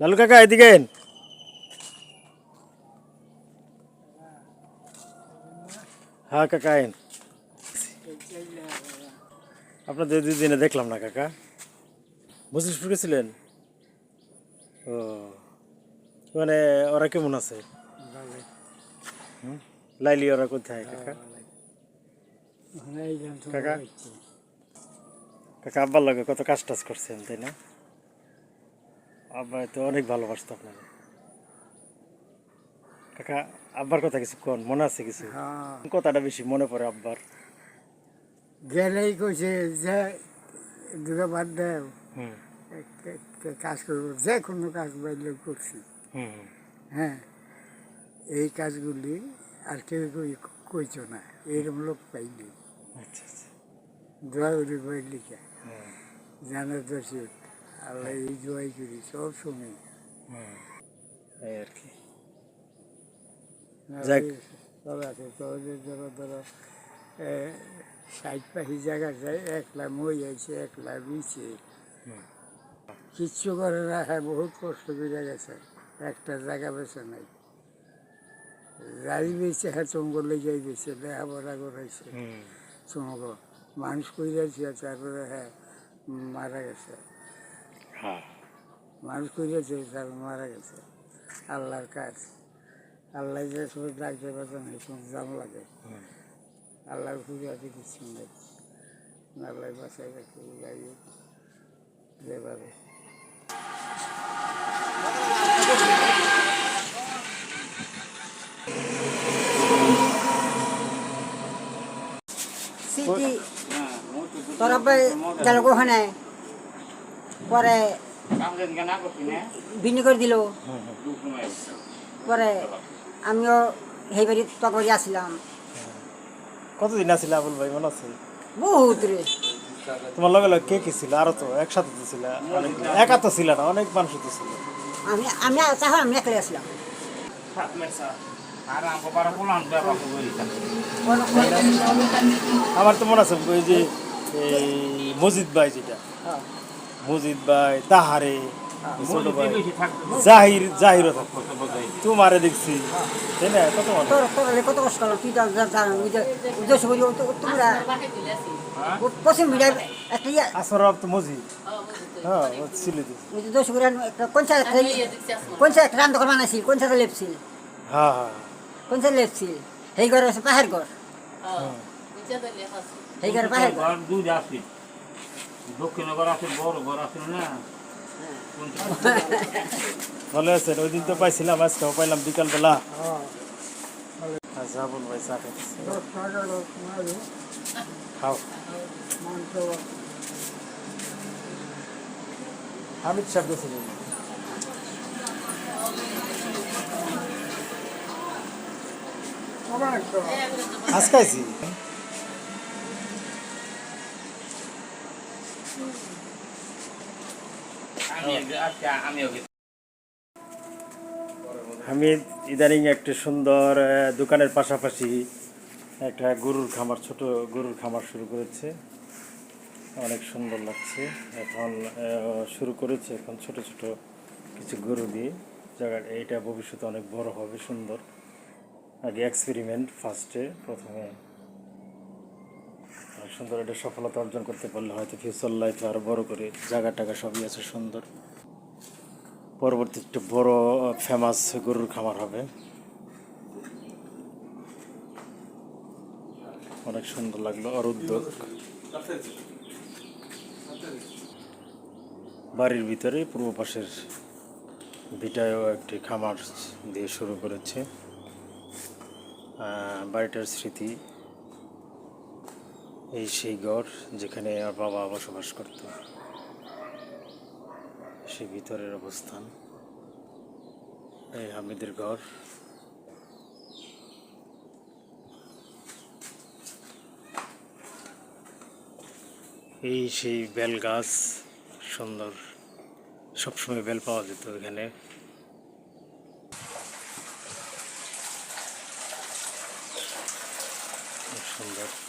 লালু কাকা এদিকে। হ্যাঁ কাকা আইন আপনাদের দুই দিনে দেখলাম না কাকা। মুসলিমপুর গেছিলেন? ও মানে ওরা কেমন আছে? লাইলি ওরা কোথায় কাকা? কাকা? কাকা আব্বার লাগে কত কাজ টাজ করছেন তাই না? আব্বা তো অনেক ভালোবাসতো আপনাকে। কাকা আব্বার কথা কিছু কোন? মনে আছে কিছু? কথাটা বেশি মনে পড়ে আব্বার। গেলেই কইছে যে দুটো বাদ কে- কাজ করব? যে কোনো কাজ বাইলে করছি। হ্যাঁ এই কাজগুলি আর কেউ কই- কইতো না। এরকম লোক পাইনি। আচ্ছা আচ্ছা। দোয়া করি পাইলি কে জানার দোষী আল্লাহ এই দোয়াই করি সব সময়। এই আর কি। যাক। সব আছে তোদের ধরো ধরো ষাট পাখি জায়গা যায় একলা মই আছে একলা বিছে কিচ্ছু করে রাখা হ্যাঁ বহুত কষ্ট করে গেছে একটা জায়গা বেছে নাই। যাই বেছে হ্যাঁ চঙ্গলে যাই বেছে লেখাপড়া করাইছে। হুম চঙ্গ মানুষ কইরাছে তারপরে হ্যাঁ মারা গেছে। হ্যাঁ মানুষ কইরাছে তারপর মারা গেছে। আল্লাহর কাজ। আল্লাহ যে সব ডাকতে পারতো না সব জাম লাগে। আল্লাহর খুঁজে আছে কিছু নেই আল্লাহ বাসায় রাখে যাই যেভাবে। সিটি তোর আব্বাই গেল ওখানে পরে বিনি করে দিল। পরে আমিও সেই বাড়ি তোর বাড়ি আসলাম। কতদিন আছিল আবুল ভাই? মনে আছে? বহুত রে। তোমার লগে লগে কে কে ছিল? আরও তো একসাথে তো ছিল। একা তো ছিল না অনেক মানুষ তো ছিল। আমি আমি তাহলে আমি একলাই আসলাম। আমার তো মনে আছে ওই যে এই মজিদ ভাই যেটা। হ্যাঁ। মজিদ ভাই তাহারে ছোট ভাই। জাহির জাহিরও থাকতো তোমারে দেখছি। তাই না? কত কত কষ্ট তুই উদ্দেশ্য তোমরা পশ্চিম একটা আসর মজিদ। হ্যাঁ ছিল উদ্দেশ্য করে একটা বানাইছিল লেপছিল হ্যাঁ হ্যাঁ। লেপছিল সেই ঘরে আছে পাহাড় ঘর। সেই ঘরে পাহাড় ঘর। ঘর দুধ আছে। দক্ষিণ ঘর আছে বড় ঘর আছে না? ভালো আছেন ওই দিন তো পাইছিলাম আজকেও পাইলাম বিকালবেলা। আচ্ছা আবুল ভাই চা খাও। হামিদ সাহেব গেছিলেন আমার তো আমি ইদানিং একটি সুন্দর দোকানের পাশাপাশি একটা গরুর খামার, ছোট গরুর খামার শুরু করেছে। অনেক সুন্দর লাগছে। এখন শুরু করেছে এখন ছোট ছোট কিছু গরু দিয়ে। জায়গা, এইটা ভবিষ্যতে অনেক বড় হবে, সুন্দর। আগে এক্সপেরিমেন্ট ফার্স্টে প্রথমে সুন্দর এটা সফলতা অর্জন করতে পারলে হয়তো ফিউচার লাইফে আরও বড় করে জায়গা টাকা সবই আছে সুন্দর। পরবর্তী একটা বড় ফেমাস গরুর খামার হবে। অনেক সুন্দর লাগল আর উদ্যোগ বাড়ির ভিতরে পূর্ব পাশের ভিটায়ও একটি খামার দিয়ে শুরু করেছে। বাড়িটার স্মৃতি এই সেই ঘর যেখানে আমার বাবা বসবাস করত। সেই ভিতরের অবস্থান। এই হামিদের ঘর। এই সেই বেল গাছ, সুন্দর। সবসময় বেল পাওয়া যেত এখানে। সুন্দর।